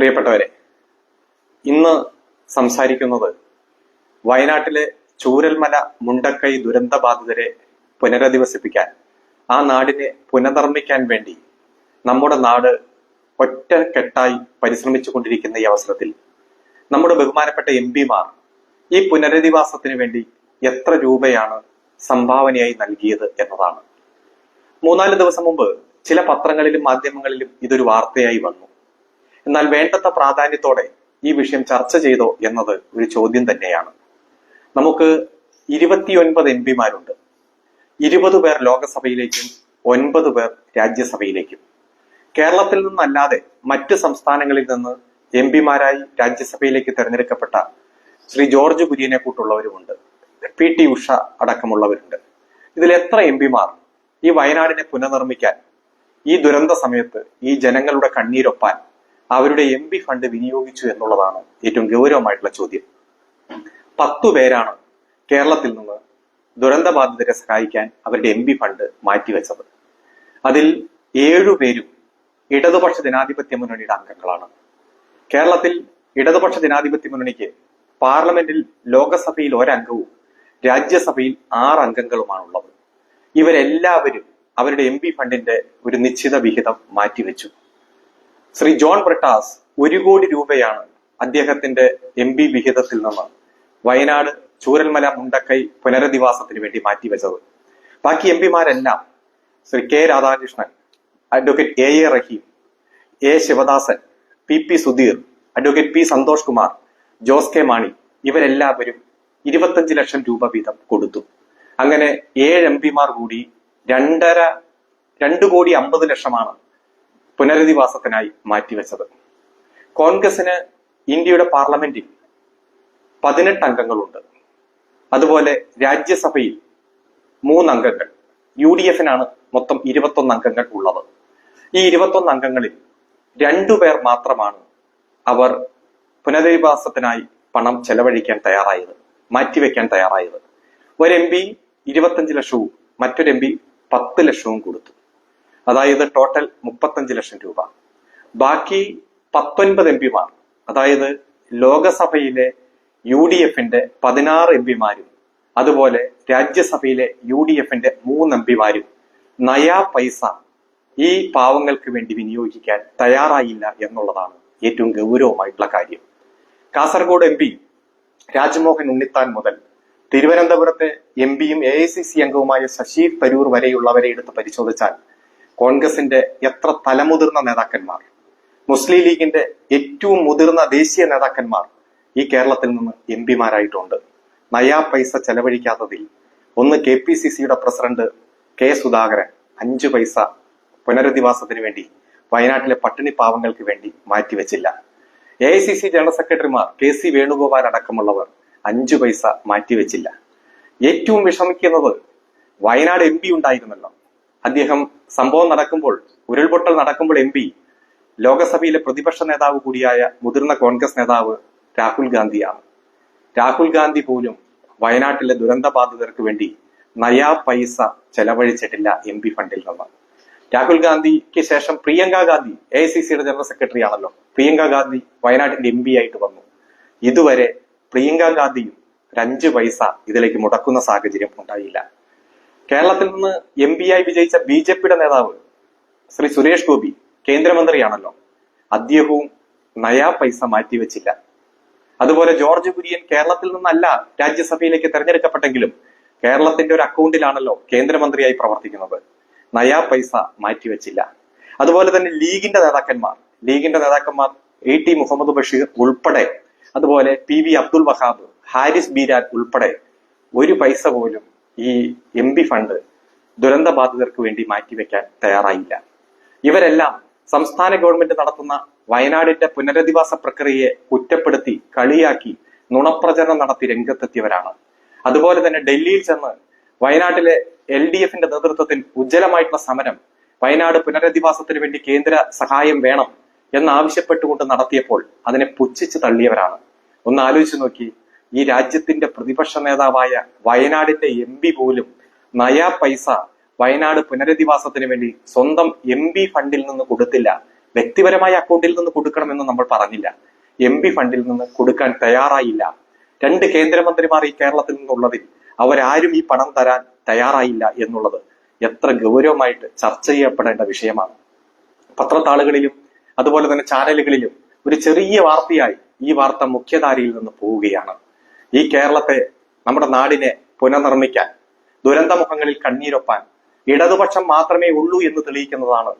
പ്രിയപ്പെട്ടവരെ ഇന്ന് സംസാരിക്കുന്നത് വയനാട്ടിലെ ചൂരൽമല മുണ്ടക്കൈ ദുരന്തബാധിതരെ പുനരധിവസിപ്പിക്കാൻ ആ നാടിനെ പുനർനിർമ്മിക്കാൻ വേണ്ടി നമ്മുടെ നാട് ഒറ്റക്കെട്ടായി പരിശ്രമിച്ചു കൊണ്ടിരിക്കുന്ന ഈ അവസരത്തിൽ നമ്മുടെ ബഹുമാനപ്പെട്ട എം പിമാർ ഈ പുനരധിവാസത്തിന് വേണ്ടി എത്ര രൂപയാണ് സംഭാവനയായി നൽകിയത് എന്നതാണ്. മൂന്നാൽ ദിവസം മുമ്പ് ചില പത്രങ്ങളിലും മാധ്യമങ്ങളിലും ഇതൊരു വാർത്തയായി വന്നു. എന്നാൽ വേണ്ടത്ര പ്രാധാന്യത്തോടെ ഈ വിഷയം ചർച്ച ചെയ്തോ എന്നത് ഒരു ചോദ്യം തന്നെയാണ്. നമുക്ക് ഇരുപത്തിയൊൻപത് എം പിമാരുണ്ട്. ഇരുപത് പേർ ലോകസഭയിലേക്കും ഒൻപത് പേർ രാജ്യസഭയിലേക്കും. കേരളത്തിൽ നിന്നല്ലാതെ മറ്റ് സംസ്ഥാനങ്ങളിൽ നിന്ന് എം പിമാരായി രാജ്യസഭയിലേക്ക് തെരഞ്ഞെടുക്കപ്പെട്ട ശ്രീ ജോർജ് കുര്യനെ കൂട്ടുള്ളവരുമുണ്ട്. പി ടി ഉഷ അടക്കമുള്ളവരുണ്ട്. ഇതിൽ എത്ര എം പിമാർ ഈ വയനാടിനെ പുനർനിർമ്മിക്കാൻ ഈ ദുരന്ത സമയത്ത് ഈ ജനങ്ങളുടെ കണ്ണീരൊപ്പാൻ അവരുടെ എം പി ഫണ്ട് വിനിയോഗിച്ചു എന്നുള്ളതാണ് ഏറ്റവും ഗൗരവമായിട്ടുള്ള ചോദ്യം. പത്തു പേരാണ് കേരളത്തിൽ നിന്ന് ദുരന്തബാധിതരെ സഹായിക്കാൻ അവരുടെ എം പി ഫണ്ട് മാറ്റിവെച്ചത്. അതിൽ ഏഴു പേരും ഇടതുപക്ഷ ജനാധിപത്യ മുന്നണിയുടെ അംഗങ്ങളാണ്. കേരളത്തിൽ ഇടതുപക്ഷ ജനാധിപത്യ മുന്നണിക്ക് പാർലമെന്റിൽ ലോകസഭയിൽ ഒരംഗവും രാജ്യസഭയിൽ ആറ് അംഗങ്ങളുമാണുള്ളത് ഇവരെല്ലാവരും അവരുടെ എം പി ഫണ്ടിന്റെ ഒരു നിശ്ചിത വിഹിതം മാറ്റിവെച്ചു. ശ്രീ ജോൺ ബ്രിട്ടാസ് ഒരു കോടി രൂപയാണ് അദ്ദേഹത്തിന്റെ എം പി വിഹിതത്തിൽ നിന്ന് വയനാട് ചൂരൽമല മുണ്ടക്കൈ പുനരധിവാസത്തിന് വേണ്ടി മാറ്റിവെച്ചത്. ബാക്കി M പിമാരെല്ലാം Shri K Radhakrishnan advocate A A Rahim A Sivadasan P P Sudheer advocate P Santhosh Kumar Jose K Mani ഇവരെല്ലാവരും ഇരുപത്തഞ്ച് ലക്ഷം രൂപ വീതം കൊടുത്തു. അങ്ങനെ ഏഴ് എം പിമാർ കൂടി രണ്ടര രണ്ടു കോടി അമ്പത് ലക്ഷമാണ് പുനരധിവാസത്തിനായി മാറ്റിവെച്ചത്. കോൺഗ്രസിന് ഇന്ത്യയുടെ പാർലമെന്റിൽ പതിനെട്ട് അംഗങ്ങളുണ്ട്. അതുപോലെ രാജ്യസഭയിൽ മൂന്ന് അംഗങ്ങൾ യു ഡി എഫിനാണ് മൊത്തം ഇരുപത്തൊന്ന് അംഗങ്ങൾ ഉള്ളത്. ഈ ഇരുപത്തൊന്ന് അംഗങ്ങളിൽ രണ്ടു പേർ മാത്രമാണ് അവർ പുനരധിവാസത്തിനായി പണം ചെലവഴിക്കാൻ തയ്യാറായത് മാറ്റിവെക്കാൻ തയ്യാറായത്. ഒരു എം പി ഇരുപത്തഞ്ച് ലക്ഷവും മറ്റൊരു എം പി പത്ത് ലക്ഷവും കൊടുത്തു. അതായത് ടോട്ടൽ മുപ്പത്തഞ്ച് ലക്ഷം രൂപ. ബാക്കി പത്തൊൻപത് എം പിമാർ അതായത് ലോകസഭയിലെ യു ഡി എഫിന്റെ പതിനാറ് എം പിമാരും അതുപോലെ രാജ്യസഭയിലെ യു ഡി എഫിന്റെ മൂന്ന് എം പിമാരും നയാ പൈസ ഈ പാവങ്ങൾക്ക് വേണ്ടി വിനിയോഗിക്കാൻ തയ്യാറായില്ല എന്നുള്ളതാണ് ഏറ്റവും ഗൗരവമായിട്ടുള്ള കാര്യം. കാസർഗോഡ് എം പി രാജ്മോഹൻ ഉണ്ണിത്താൻ മുതൽ തിരുവനന്തപുരത്തെ എം പിയും എ ഐ സി സി അംഗവുമായ ശശി തരൂർ വരെയുള്ളവരെ എടുത്ത് പരിശോധിച്ചാൽ കോൺഗ്രസിന്റെ എത്ര തലമുതിർന്ന നേതാക്കന്മാർ മുസ്ലിം ലീഗിന്റെ ഏറ്റവും മുതിർന്ന ദേശീയ നേതാക്കന്മാർ ഈ കേരളത്തിൽ നിന്ന് എം പിമാരായിട്ടുണ്ട്. നയാ പൈസ ചെലവഴിക്കാത്തതിൽ ഒന്ന് കെ പി സി സിയുടെ പ്രസിഡന്റ് കെ സുധാകരൻ അഞ്ചു പൈസ പുനരധിവാസത്തിന് വേണ്ടി വയനാട്ടിലെ പട്ടിണി പാവങ്ങൾക്ക് വേണ്ടി മാറ്റിവെച്ചില്ല. A I C C general സെക്രട്ടറിമാർ കെ സി വേണുഗോപാൽ അടക്കമുള്ളവർ അഞ്ചു പൈസ മാറ്റിവെച്ചില്ല. ഏറ്റവും വിഷമിക്കുന്നത് വയനാട് എം പി ഉണ്ടായിരുന്നല്ലോ. അദ്ദേഹം സംഭവം നടക്കുമ്പോൾ ഉരുൾപൊട്ടൽ നടക്കുമ്പോൾ എം പി ലോകസഭയിലെ പ്രതിപക്ഷ നേതാവ് കൂടിയായ മുതിർന്ന കോൺഗ്രസ് നേതാവ് രാഹുൽ ഗാന്ധിയാണ്. രാഹുൽ ഗാന്ധി പോലും വയനാട്ടിലെ ദുരന്ത ബാധിതർക്ക് വേണ്ടി നയാ പൈസ ചെലവഴിച്ചിട്ടില്ല എം പി ഫണ്ടിൽ നിന്ന്. രാഹുൽ ഗാന്ധിക്ക് ശേഷം പ്രിയങ്ക ഗാന്ധി എ സി സിയുടെ ജനറൽ സെക്രട്ടറി ആണല്ലോ. പ്രിയങ്ക ഗാന്ധി വയനാട്ടിന്റെ എം പി ആയിട്ട് വന്നു. ഇതുവരെ പ്രിയങ്ക ഗാന്ധിയും ഒരു അഞ്ച് പൈസ ഇതിലേക്ക് മുടക്കുന്ന സാഹചര്യം ഉണ്ടായില്ല. കേരളത്തിൽ നിന്ന് എം പി ആയി വിജയിച്ച ബി ജെ പിയുടെ നേതാവ് ശ്രീ സുരേഷ് ഗോപി കേന്ദ്രമന്ത്രിയാണല്ലോ. അദ്ദേഹവും നയാ പൈസ മാറ്റിവെച്ചില്ല. അതുപോലെ ജോർജ് കുര്യൻ കേരളത്തിൽ നിന്നല്ല രാജ്യസഭയിലേക്ക് തെരഞ്ഞെടുക്കപ്പെട്ടെങ്കിലും കേരളത്തിന്റെ ഒരു അക്കൗണ്ടിലാണല്ലോ കേന്ദ്രമന്ത്രിയായി പ്രവർത്തിക്കുന്നത്. നയാ പൈസ മാറ്റിവെച്ചില്ല. അതുപോലെ തന്നെ ലീഗിന്റെ നേതാക്കന്മാർ ലീഗിന്റെ നേതാക്കന്മാർ എ ടി മുഹമ്മദ് ബഷീർ ഉൾപ്പെടെ അതുപോലെ പി വി അബ്ദുൽ വഹാബ് ഹാരിസ് ബീരാൻ ഉൾപ്പെടെ ഒരു പൈസ പോലും ഈ എം പി ഫണ്ട് ദുരന്ത ബാധിതർക്ക് വേണ്ടി മാറ്റിവെക്കാൻ തയ്യാറായില്ല. ഇവരെല്ലാം സംസ്ഥാന ഗവൺമെന്റ് നടത്തുന്ന വയനാടിന്റെ പുനരധിവാസ പ്രക്രിയയെ കുറ്റപ്പെടുത്തി കളിയാക്കി നുണപ്രചരണം നടത്തി രംഗത്തെത്തിയവരാണ്. അതുപോലെ തന്നെ ഡൽഹിയിൽ ചെന്ന് വയനാട്ടിലെ എൽ ഡി എഫിന്റെ നേതൃത്വത്തിൽ ഉജ്ജ്വലമായിട്ടുള്ള സമരം വയനാട് പുനരധിവാസത്തിന് വേണ്ടി കേന്ദ്ര സഹായം വേണം എന്നാവശ്യപ്പെട്ടുകൊണ്ട് നടത്തിയപ്പോൾ അതിനെ പുച്ഛിച്ച് തള്ളിയവരാണ്. ഒന്ന് ആലോചിച്ച് നോക്കി ഈ രാജ്യത്തിന്റെ പ്രതിപക്ഷ നേതാവായ വയനാടിന്റെ എം പി പോലും നയാ പൈസ വയനാട് പുനരധിവാസത്തിന് വേണ്ടി സ്വന്തം എം പി ഫണ്ടിൽ നിന്ന് കൊടുത്തില്ല. വ്യക്തിപരമായ അക്കൗണ്ടിൽ നിന്ന് കൊടുക്കണമെന്ന് നമ്മൾ പറഞ്ഞില്ല. എം പി ഫണ്ടിൽ നിന്ന് കൊടുക്കാൻ തയ്യാറായില്ല. രണ്ട് കേന്ദ്രമന്ത്രിമാർ ഈ കേരളത്തിൽ നിന്നുള്ളതിൽ അവരാരും ഈ പണം തരാൻ തയ്യാറായില്ല എന്നുള്ളത് എത്ര ഗൗരവമായിട്ട് ചർച്ച ചെയ്യപ്പെടേണ്ട വിഷയമാണ്. പത്രത്താളുകളിലും അതുപോലെ തന്നെ ചാനലുകളിലും ഒരു ചെറിയ വാർത്തയായി ഈ വാർത്ത മുഖ്യധാരയിൽ നിന്ന് പോവുകയാണ്. ഈ കേരളത്തെ നമ്മുടെ നാടിനെ പുനർനിർമ്മിക്കാൻ ദുരന്തമുഖങ്ങളിൽ കണ്ണീരൊപ്പാൻ ഇടതുപക്ഷം മാത്രമേ ഉള്ളൂ എന്ന് തെളിയിക്കുന്നതാണ്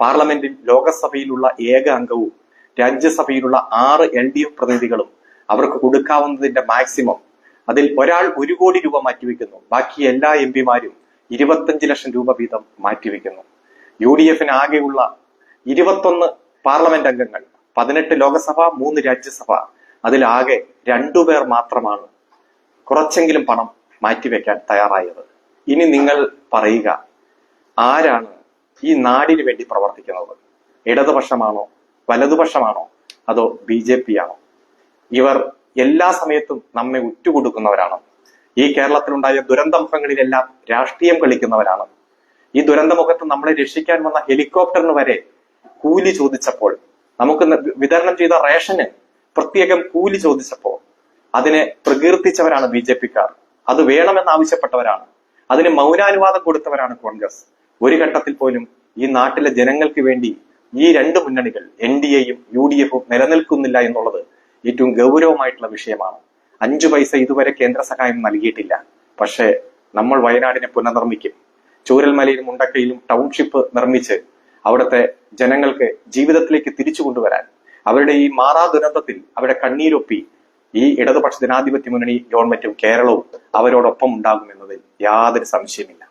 പാർലമെന്റിൽ ലോകസഭയിലുള്ള ഏക അംഗവും രാജ്യസഭയിലുള്ള ആറ് എൽ ഡി എഫ് പ്രതിനിധികളും അവർക്ക് കൊടുക്കാവുന്നതിന്റെ മാക്സിമം അതിൽ ഒരാൾ ഒരു കോടി രൂപ മാറ്റിവെക്കുന്നു. ബാക്കി എല്ലാ എം പിമാരും ഇരുപത്തഞ്ച് ലക്ഷം രൂപ വീതം മാറ്റിവെക്കുന്നു. യു ഡി എഫിന് ആകെയുള്ള ഇരുപത്തൊന്ന് പാർലമെന്റ് അംഗങ്ങൾ പതിനെട്ട് ലോകസഭ മൂന്ന് രാജ്യസഭ അതിലാകെ രണ്ടുപേർ മാത്രമാണ് കുറച്ചെങ്കിലും പണം മാറ്റിവെക്കാൻ തയ്യാറായത്. ഇനി നിങ്ങൾ പറയുക ആരാണ് ഈ നാടിന് വേണ്ടി പ്രവർത്തിക്കുന്നത്? ഇടതുപക്ഷമാണോ വലതുപക്ഷമാണോ അതോ ബി ജെ പി ആണോ ഇവർ എല്ലാ സമയത്തും നമ്മെ ഉറ്റുകൊടുക്കുന്നവരാണ്. ഈ കേരളത്തിലുണ്ടായ ദുരന്തമുഖങ്ങളിലെല്ലാം രാഷ്ട്രീയം കളിക്കുന്നവരാണ്. ഈ ദുരന്തമുഖത്ത് നമ്മളെ രക്ഷിക്കാൻ വന്ന ഹെലികോപ്റ്ററിന് വരെ കൂലി ചോദിച്ചപ്പോൾ നമുക്ക് വിതരണം ചെയ്ത റേഷന് പ്രത്യേകം കൂലി ചോദിച്ചപ്പോൾ അതിനെ പ്രകീർത്തിച്ചവരാണ് ബി ജെ പിക്കാർ. അത് വേണമെന്ന് ആവശ്യപ്പെട്ടവരാണ് അതിന് മൗനാനുവാദം കൊടുത്തവരാണ് കോൺഗ്രസ്. ഒരു ഘട്ടത്തിൽ പോലും ഈ നാട്ടിലെ ജനങ്ങൾക്ക് വേണ്ടി ഈ രണ്ട് മുന്നണികൾ എൻ ഡി എയും യു ഡി എഫും നിലനിൽക്കുന്നില്ല എന്നുള്ളത് ഏറ്റവും ഗൗരവമായിട്ടുള്ള വിഷയമാണ്. അഞ്ചു പൈസ ഇതുവരെ കേന്ദ്ര സഹായം നൽകിയിട്ടില്ല. പക്ഷേ നമ്മൾ വയനാടിനെ പുനർനിർമ്മിക്കും. ചൂരൽമലയിലും മുണ്ടക്കയിലും ടൗൺഷിപ്പ് നിർമ്മിച്ച് അവിടുത്തെ ജനങ്ങൾക്ക് ജീവിതത്തിലേക്ക് തിരിച്ചു കൊണ്ടുവരാൻ അവരുടെ ഈ മാറാ ദുരന്തത്തിൽ അവരുടെ കണ്ണീരൊപ്പി ഈ ഇടതുപക്ഷ ജനാധിപത്യ മുന്നണി ഗവൺമെന്റും കേരളവും അവരോടൊപ്പം ഉണ്ടാകുമെന്നതിൽ യാതൊരു സംശയമില്ല